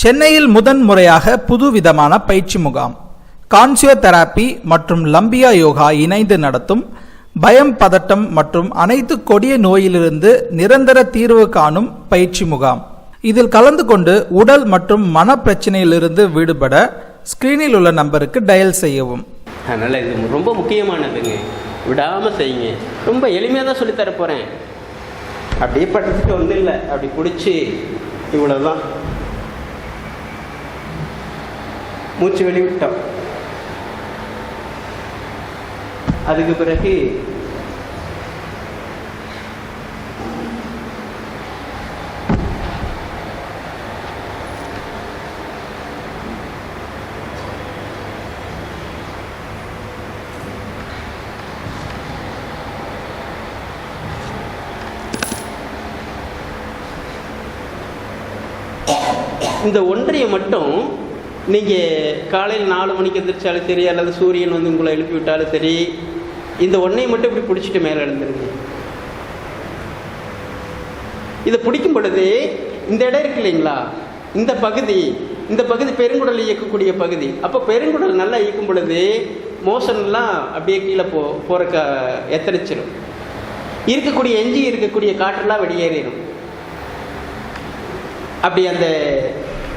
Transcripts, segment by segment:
சென்னையில் முதன் முறையாக புதுவிதமான பயிற்சி முகாம். கான்சியோதெராபி மற்றும் லம்பியா யோகா இணைந்து நடத்தும் பயம் பதட்டம் மற்றும் அனைத்து கொடிய நோயிலிருந்து நிரந்தர தீர்வு காணும் பயிற்சி முகாம். இதில் கலந்து கொண்டு உடல் மற்றும் மன பிரச்சனையிலிருந்து விடுபட ஸ்கிரீனில் உள்ள நம்பருக்கு டயல் செய்யவும். அதனால் இது ரொம்ப முக்கியமானதுங்க. விடாமல் செய்யுங்க. ரொம்ப எளிமையாக தான் சொல்லித்தர போகிறேன் அப்படியே படிச்சுட்டு ஒன்றும் இல்லை. அப்படி பிடிச்சி இவ்வளோதான் மூச்சு வெளிவிட்டோம். அதுக்கு பிறகு இந்த ஒன்றைய மட்டும் நீங்கள் காலையில் நாலு மணிக்கு எந்திரிச்சாலும் சரி அல்லது சூரியன் வந்து உங்களை எழுப்பி விட்டாலும் சரி இந்த ஒன்றையும் மட்டும் இப்படி பிடிச்சிட்டு மேலே எழுந்துருங்க. இதை பிடிக்கும் பொழுது இந்த இடம் இருக்கு இல்லைங்களா? இந்த பகுதி இந்த பகுதி பெருங்குடல் இயக்கக்கூடிய பகுதி. அப்போ பெருங்குடல் நல்லா இயக்கும் பொழுது மோஷன்லாம் அப்படியே கீழே போ போகிறக்க எத்தரிச்சிடும் இருக்கக்கூடிய எஞ்சி இருக்கக்கூடிய காற்றெல்லாம் வெளியேறிடும் அப்படி அந்த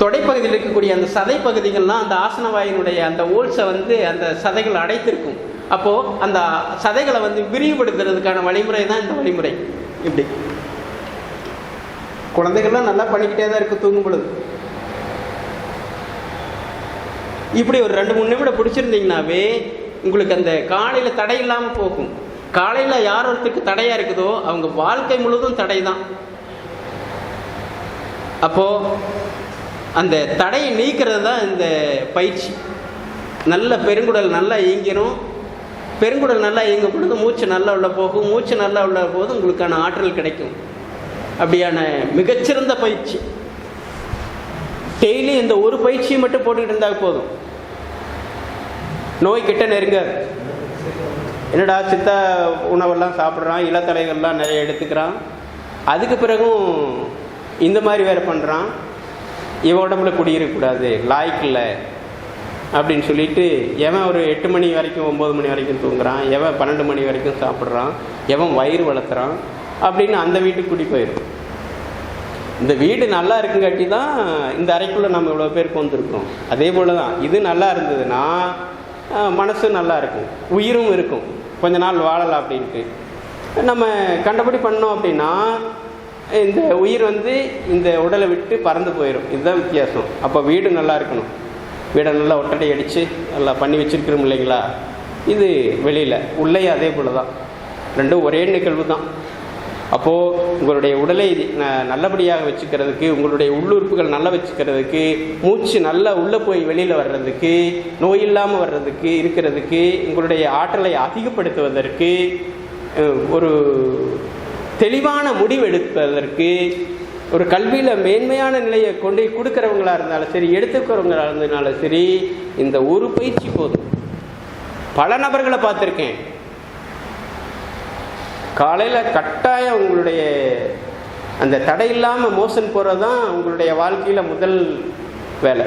தொடைப்பகுதியில் இருக்கக்கூடிய அந்த சதை பகுதிகள்லாம் அந்த ஆசனவாயினுடைய அந்த ஓல்ஸை வந்து அந்த சதைகள் அடைத்திருக்கும். அப்போது அந்த சதைகளை வந்து விரிவுபடுத்துறதுக்கான வழிமுறை தான் இந்த வழிமுறை. இப்படி. குழந்தைகள்லாம் நல்லா பண்ணிக்கிட்டே தான் இருக்கு தூங்கும் பொழுது. இப்படி ஒரு ரெண்டு மூணு நிமிடம் பிடிச்சிருந்தீங்கனாவே உங்களுக்கு அந்த காலையில் தடை இல்லாமல் போகும். காலையில் யார் ஒருத்தருக்கு தடையாக இருக்குதோ அவங்க வாழ்க்கை முழுவதும் தடை தான் அப்போது அந்த தடையை நீக்கிறது தான் இந்த பயிற்சி. நல்ல பெருங்குடல் நல்லா இயங்கிடும் பெருங்குடல் நல்லா இயங்கும் பொழுது மூச்சு நல்லா உள்ள போகும். மூச்சு நல்லா உள்ள போது உங்களுக்கான ஆற்றல் கிடைக்கும். அப்படியான மிகச்சிறந்த பயிற்சி. டெய்லி இந்த ஒரு பயிற்சியை மட்டும் போட்டுக்கிட்டு இருந்தால் போதும். நோய் கிட்ட நெருங்காது என்னடா சித்த உணவெல்லாம் சாப்பிட்றான் இளத்தலைகள்லாம் நிறைய எடுத்துக்கிறான். அதுக்கு பிறகும் இந்த மாதிரி வேறு பண்ணுறான் இவன் உடம்புல குடியிருக்கக்கூடாது லாய்க்கு இல்லை அப்படின்னு சொல்லிட்டு எவன் ஒரு எட்டு மணி வரைக்கும் ஒம்பது மணி வரைக்கும் தூங்குறான் எவன் பன்னெண்டு மணி வரைக்கும் சாப்பிட்றான் எவன் வயிறு வளர்த்துறான் அப்படின்னு அந்த வீட்டுக்கு கூட்டி போயிடும். இந்த வீடு நல்லா இருக்குங்காட்டி தான் இந்த அறைக்குள்ளே நம்ம இவ்வளோ பேருக்கு வந்திருக்கோம் அதே போல் தான் இது நல்லா இருந்ததுன்னா மனசு நல்லா இருக்கும் உயிரும் இருக்கும். கொஞ்ச நாள் வாழலாம் அப்படின்ட்டு. நம்ம கண்டபடி பண்ணோம் அப்படின்னா இந்த உயிர் வந்து இந்த உடலை விட்டு பறந்து போயிடும் இதுதான் வித்தியாசம். அப்போ வீடு நல்லா இருக்கணும். வீடை நல்லா ஒட்டடை அடித்து நல்லா பண்ணி வச்சுருக்கிறோம் இல்லைங்களா? இது வெளியில். உள்ளே அதே போல் தான் ரெண்டும் ஒரே நிகழ்வு தான். அப்போது உங்களுடைய உடலை நல்லபடியாக வச்சுக்கிறதுக்கு உங்களுடைய உள்ளுறுப்புகள் நல்லா வச்சுக்கிறதுக்கு மூச்சு நல்லா உள்ளே போய் வெளியில் வர்றதுக்கு நோய் இல்லாமல் வர்றதுக்கு இருக்கிறதுக்கு உங்களுடைய ஆற்றலை அதிகப்படுத்துவதற்கு ஒரு தெளிவான முடிவெடுப்பதற்கு ஒரு கல்வியில் மேன்மையான நிலையை கொண்டு கொடுக்குறவங்களா இருந்தாலும் சரி எடுத்துக்கிறவங்களா இருந்தாலும் சரி இந்த ஒரு பயிற்சி போதும். பல நபர்களை பார்த்துருக்கேன். காலையில் கட்டாயம் உங்களுடைய அந்த தடை இல்லாமல் மோசன் போகிறது தான் உங்களுடைய வாழ்க்கையில் முதல் வேலை.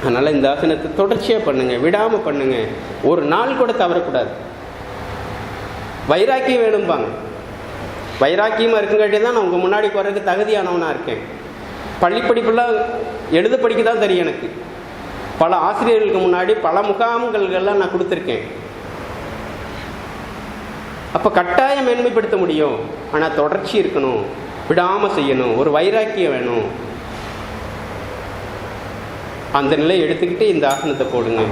அதனால் இந்த ஆசனத்தை தொடர்ச்சியாக பண்ணுங்கள் விடாமல் பண்ணுங்கள் ஒரு நாள் கூட தவறக்கூடாது. வைராக்கியம் வேணும்பாங்க. வைராக்கியமாக இருக்குங்காட்டி தான் நான் உங்கள் முன்னாடி போகிறதுக்கு தகுதியானவனாக இருக்கேன். பள்ளி படிப்பெல்லாம் எழுத படிக்க தான் தெரியும் எனக்கு. பல ஆசிரியர்களுக்கு முன்னாடி பல முகாம்கள்லாம் நான் கொடுத்துருக்கேன். அப்போ கட்டாயம் மேன்மைப்படுத்த முடியும். ஆனால் தொடர்ச்சி இருக்கணும். விடாமல் செய்யணும். ஒரு வைராக்கியம் வேணும். அந்த நிலையை எடுத்துக்கிட்டு இந்த ஆசனத்தை போடுங்க.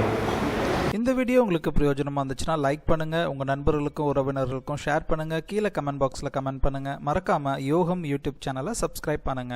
இந்த வீடியோ உங்களுக்கு பிரயோஜனமாக இருந்துச்சுன்னா லைக் பண்ணுங்கள் உங்கள் நண்பர்களுக்கும் உறவினர்களுக்கும் ஷேர் பண்ணுங்கள் கீழே கமெண்ட் பாக்ஸில் கமெண்ட் பண்ணுங்கள் மறக்காமல் யோகம் யூடியூப் சேனலை சப்ஸ்கிரைப் பண்ணுங்கள்